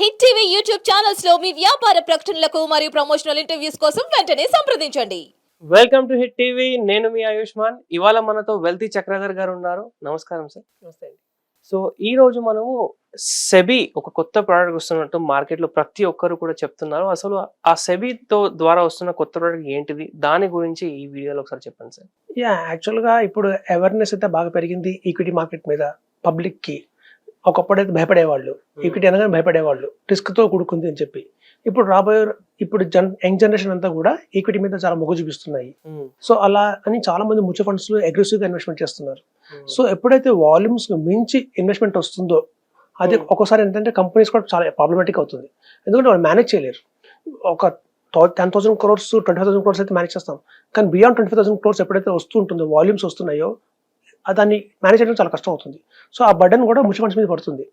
Hit TV YouTube ఛానల్స్లో మీ వ్యాపార ప్రకటనలకు మరియు ప్రమోషనల్ ఇంటర్వ్యూస్ కోసం వెంటనే సంప్రదించండి. Welcome to hit TV. నేను మీ ఆయుష్మాన్. ఇవాళ మనతో వెల్తీ చక్రధర్ గారు ఉన్నారు. నమస్కారం సార్. నమస్తే అండి. సో ఈ రోజు మనము సెబీ ఒక కొత్త ప్రోడక్ట్ వస్తున్నట్టు మార్కెట్లో ప్రతి ఒక్కరు కూడా చెప్తున్నారు. అసలు ఆ సెబీతో ద్వారా వస్తున్న కొత్త ప్రోడక్ట్ ఏంటిది? దాని గురించి ఈ వీడియోలో ఒకసారి చెప్పండి సార్. యా యాక్చువల్గా ఇప్పుడు అవేర్నెస్ అయితే బాగా పెరిగింది ఈక్విటీ మార్కెట్ మీద పబ్లిక్కి ఒకప్పుడైతే భయపడేవాళ్ళు. ఈక్విటీ అనగానే భయపడేవాళ్ళు. రిస్క్తో కూడుకుంది అని చెప్పి. ఇప్పుడు రాబోయే ఇప్పుడు జన్ యంగ్ జనరేషన్ అంతా కూడా ఈక్విటీ మీద చాలా మొగ్గు చూపిస్తున్నాయి. సో అలా అని చాలా మంది మ్యూచువల్ ఫండ్స్లో అగ్రెసివ్గా ఇన్వెస్ట్మెంట్ చేస్తున్నారు. సో ఎప్పుడైతే వాల్యూమ్స్ మించి ఇన్వెస్ట్మెంట్ వస్తుందో అది. ఒక్కోసారి ఏంటంటే కంపెనీస్ కూడా చాలా ప్రాబ్లమేటిక్ అవుతుంది. ఎందుకంటే వాళ్ళు మేనేజ్ చేయలేరు. ఒక ten thousand crores twenty thousand crores అయితే మేనేజ్ చేస్తాం. కానీ బియాండ్ ట్వంటీ థౌసండ్ క్రోర్స్ ఎప్పుడైతే వస్తూ ఉంటుందో వాల్యూమ్స్ వస్తున్నాయో దాన్ని మేనేజ్ చేయడం చాలా కష్టం అవుతుంది. సో ఆ బర్డన్ కూడా మ్యూచువల్ ఫండ్స్ మీద పడుతుంది.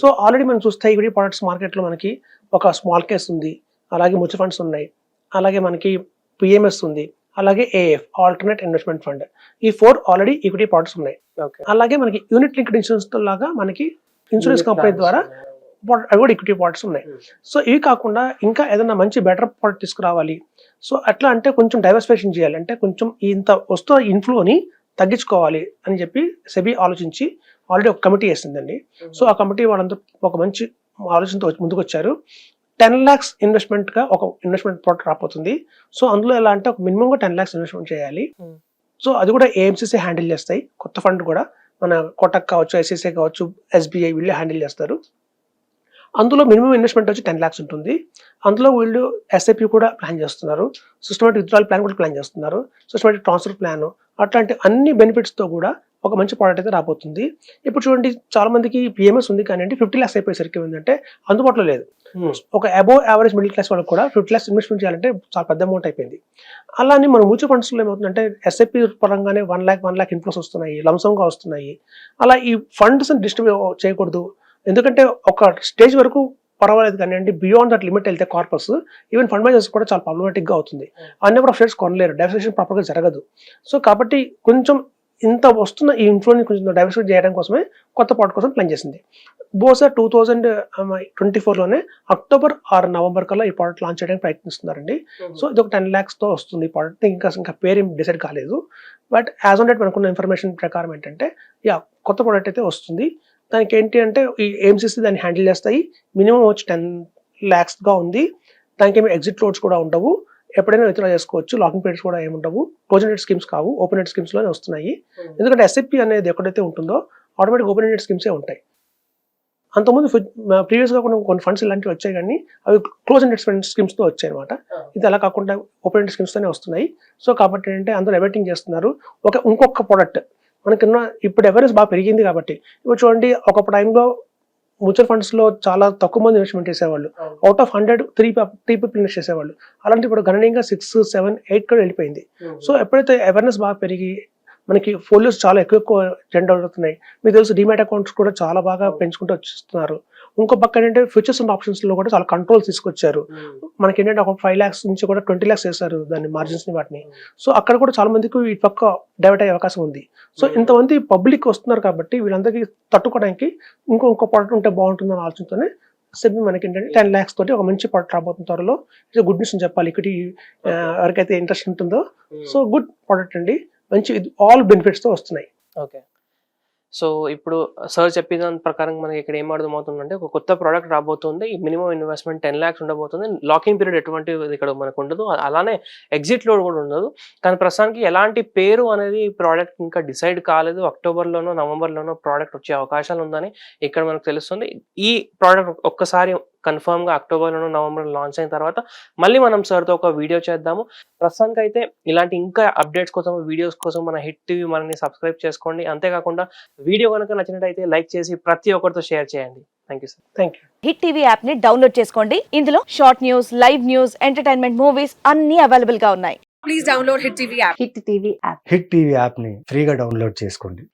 సో ఆల్రెడీ మనం చూస్తే ఈక్విటీ ప్రొడక్ట్స్ మార్కెట్లో మనకి ఒక స్మాల్ కేస్ ఉంది. అలాగే మ్యూచువల్ ఫండ్స్ ఉన్నాయి. అలాగే మనకి పిఎంఎస్ ఉంది. అలాగే ఏఎఫ్ ఆల్టర్నేట్ ఇన్వెస్ట్మెంట్ ఫండ్ ఈ ఫోర్ ఆల్రెడీ ఈక్విటీ ప్రొడక్ట్స్ ఉన్నాయి. అలాగే మనకి యూనిట్ లింక్డ్ ఇన్సూరెన్స్ లాగా మనకి ఇన్సూరెన్స్ కంపెనీ ద్వారా అవి కూడా ఈక్విటీ ప్రొడక్ట్స్ ఉన్నాయి. సో ఇవి కాకుండా ఇంకా ఏదైనా మంచి బెటర్ ప్రొడక్ట్ తీసుకురావాలి. సో అట్లా అంటే కొంచెం డైవర్సిఫికేషన్ చేయాలి. అంటే కొంచెం ఇంత వస్తున్న ఇన్ఫ్లోని తగ్గించుకోవాలి అని చెప్పి సెబీ ఆలోచించి ఆల్రెడీ ఒక కమిటీ వేసిందండి. సో ఆ కమిటీ వాళ్ళంతా ఒక మంచి ఆలోచనతో ముందుకు వచ్చారు టెన్ ల్యాక్స్ ఇన్వెస్ట్మెంట్గా ఒక ఇన్వెస్ట్మెంట్ ప్రోడక్ట్ రాబోతుంది. సో అందులో ఎలా అంటే ఒక మినిమం గా టెన్ ల్యాక్స్ ఇన్వెస్ట్మెంట్ చేయాలి. సో అది కూడా ఏఎంసీసీ హ్యాండిల్ చేస్తాయి. కొత్త ఫండ్ కూడా మన కోటక్ కావచ్చు ఐసీసీ కావచ్చు ఎస్బీఐ వీళ్ళు హ్యాండిల్ చేస్తారు. అందులో మినిమం ఇన్వెస్ట్మెంట్ వచ్చి టెన్ ల్యాక్స్ ఉంటుంది. అందులో వీళ్ళు ఎస్ఐపి కూడా ప్లాన్ చేస్తున్నారు. సిస్టమేటిక్ విత్డ్రాల్ ప్లాన్ కూడా ప్లాన్ చేస్తున్నారు. సిస్టమేటిక్ ట్రాన్స్ఫర్ ప్లాన్ అట్లాంటి అన్ని benefits తో కూడా ఒక మంచి ప్రోడక్ట్ అయితే రాబోతుంది. ఇప్పుడు చూడండి చాలా మందికి పిఎంఎస్ ఉంది కానీ ఫిఫ్టీ ల్యాక్స్ అయిపోయేసరికి ఏంటంటే అందుబాటులో లేదు. ఒక అబోవ్ యావరేజ్ మిడిల్ క్లాస్ వాళ్ళకి కూడా ఫిఫ్టీ ల్యాక్స్ ఇన్వెస్ట్మెంట్ చేయాలంటే చాలా పెద్ద అమౌంట్ అయిపోయింది. అలానే మన మ్యూచువల్ ఫండ్స్లో ఏమవుతుందంటే ఎస్ఐపి పరంగానే one lakh one lakh inflows వస్తున్నాయి లంసంగా వస్తున్నాయి. అలా ఈ ఫండ్స్ డిస్ట్రిబ్యూ చేయకూడదు. ఎందుకంటే ఒక స్టేజ్ వరకు పర్వాలేదు కానీ అంటే బియాండ్ దట్ లిమిట్ వెళ్తే కార్పస్ ఈవెన్ ఫండ్ మేనేజర్స్ కూడా చాలా problematic గా అవుతుంది. అన్ని నెంబర్ ఆఫ్ షేర్స్ కొనలేరు డైవర్సిఫికేషన్ ప్రాపర్గా జరగదు. సో కాబట్టి కొంచెం ఇంత వస్తున్న ఈ ఇన్ఫ్లోని కొంచెం డైవర్సిఫై చేయడం కోసమే కొత్త పాట్ కోసం ప్లాన్ చేసింది. బహుశా టూ థౌజండ్ ట్వంటీ ఫోర్లోనే అక్టోబర్ ఆరు నవంబర్ కల్లా ఈ ప్రోడక్ట్ లాంచ్ చేయడానికి ప్రయత్నిస్తున్నారండి. సో ఇది ఒక టెన్ ల్యాక్స్తో వస్తుంది ఈ ప్రోడక్ట్ ఇంకా ఇంకా పేరు డిసైడ్ కాలేదు. బట్ యాజ్ ఆన్ డేట్ మనకున్న ఇన్ఫర్మేషన్ ప్రకారం ఏంటంటే యా కొత్త ప్రోడక్ట్ అయితే వస్తుంది. దానికి ఏంటి అంటే ఈ ఏఎంసీసీ దాన్ని హ్యాండిల్ చేస్తాయి. మినిమం వచ్చి టెన్ ల్యాక్స్గా ఉంది. దానికి ఏమి ఎగ్జిట్ లోడ్స్ కూడా ఉండవు. ఎప్పుడైనా విత్డ్రా చేసుకోవచ్చు. లాకింగ్ పీరియడ్స్ కూడా ఏమి ఉండవు. క్లోజ్ నెట్ స్కీమ్స్ కావు. ఓపెన్ నెట్ స్కీమ్స్లోనే వస్తున్నాయి. ఎందుకంటే ఎస్ఎపి అనేది ఎక్కడైతే ఉంటుందో ఆటోమేటిక్ ఓపెన్ నెట్ స్కీమ్సే ఉంటాయి. అంతకుముందు ప్రీవియస్గా కూడా కొన్ని ఫండ్స్ ఇలాంటివి వచ్చాయి కానీ అవి క్లోజ్ ఎండెడ్ స్కీమ్స్తో వచ్చాయి అనమాట ఇది అలా కాకుండా ఓపెన్ ఎండెడ్ స్కీమ్స్తోనే వస్తున్నాయి. సో కాబట్టి ఏంటంటే అందరూ ఎవైటింగ్ చేస్తున్నారు. ఒక ఇంకొక ప్రోడక్ట్ మనకున్న ఇప్పుడు అవేర్నెస్ బాగా పెరిగింది కాబట్టి. ఇప్పుడు చూడండి ఒక టైంలో మ్యూచువల్ ఫండ్స్లో చాలా తక్కువ మంది ఇన్వెస్ట్మెంట్ చేసేవాళ్ళు. Out of hundred three three people invest చేసేవాళ్ళు. అలాంటి ఇప్పుడు గణనీయంగా సిక్స్ సెవెన్ ఎయిట్ కూడా వెళ్ళిపోయింది. సో ఎప్పుడైతే అవేర్నెస్ బాగా పెరిగి మనకి ఫోలియోస్ చాలా ఎక్కువ ఎక్కువ జనరేట్ అవుతున్నాయి మీకు తెలుసు డిమాట్ అకౌంట్స్ కూడా చాలా బాగా పెంచుకుంటూ వచ్చేస్తున్నారు. ఇంకో పక్క ఏంటంటే ఫ్యూచర్స్ అండ్ ఆప్షన్స్లో కూడా చాలా కంట్రోల్ తీసుకొచ్చారు. మనకి ఏంటంటే ఒక ఫైవ్ ల్యాక్స్ నుంచి కూడా ట్వంటీ ల్యాక్స్ చేశారు దాన్ని మార్జిన్స్ని వాటిని. సో అక్కడ కూడా చాలా మందికి ఈ పక్క డైవర్ట్ అయ్యే అవకాశం ఉంది. సో ఇంతమంది పబ్లిక్ వస్తున్నారు కాబట్టి వీళ్ళందరికీ తట్టుకోవడానికి ఇంకో ఇంకో ప్రోడక్ట్ ఉంటే బాగుంటుందని ఆలోచనతోనే సెబీ మనకి ఏంటంటే టెన్ ల్యాక్స్ తోటి ఒక మంచి ప్రోడక్ట్ రాబోతున్న త్వరలో ఇది గుడ్ న్యూస్ అని చెప్పాలి. ఇక్కడ ఎవరికైతే ఇంట్రెస్ట్ ఉంటుందో. సో గుడ్ ప్రోడక్ట్ అండి. మంచి ఆల్ బెనిఫిట్స్తో వస్తున్నాయి. ఓకే సో ఇప్పుడు సార్ చెప్పిన దాని ప్రకారం మనకి ఇక్కడ ఏం అర్థమవుతుందంటే ఒక కొత్త ప్రోడక్ట్ రాబోతుంది ఈ మినిమం ఇన్వెస్ట్మెంట్ టెన్ ల్యాక్స్ ఉండబోతుంది లాకింగ్ పీరియడ్ ఎటువంటి ఇక్కడ మనకు ఉండదు అలానే ఎగ్జిట్ లోడ్ కూడా ఉండదు. కానీ ప్రస్తుతానికి ఎలాంటి పేరు అనేది ప్రోడక్ట్ ఇంకా డిసైడ్ కాలేదు. అక్టోబర్లోనో నవంబర్లోనో ప్రోడక్ట్ వచ్చే అవకాశాలు ఉందని ఇక్కడ మనకు తెలుస్తుంది. ఈ ప్రోడక్ట్ ఒక్కసారి కన్ఫర్మ్గా అక్టోబర్లోనో నవంబర్ లాంచ్ అయిన తర్వాత మళ్ళీ మనం సార్తో ఒక వీడియో చేద్దాము. ప్రస్తుతానికి అయితే ఇలాంటి ఇంకా అప్డేట్స్ కోసం వీడియోస్ కోసం మన హిట్ టీవీ మనని సబ్స్క్రైబ్ చేసుకోండి. అంతేకాకుండా వీడియో కనుక నచ్చినట్టయితే లైక్ చేసి ప్రతి ఒక్కరితో షేర్ చేయండి. Thank you sir. Thank you Hit TV యాప్ని డౌన్లోడ్ చేసుకోండి. ఇందులో short news live news entertainment movies అన్ని అవైలబుల్గా ఉన్నాయి. please download Hit TV app. Hit TV app. Hit TV యాప్ని ఫ్రీగా డౌన్లోడ్ చేసుకోండి.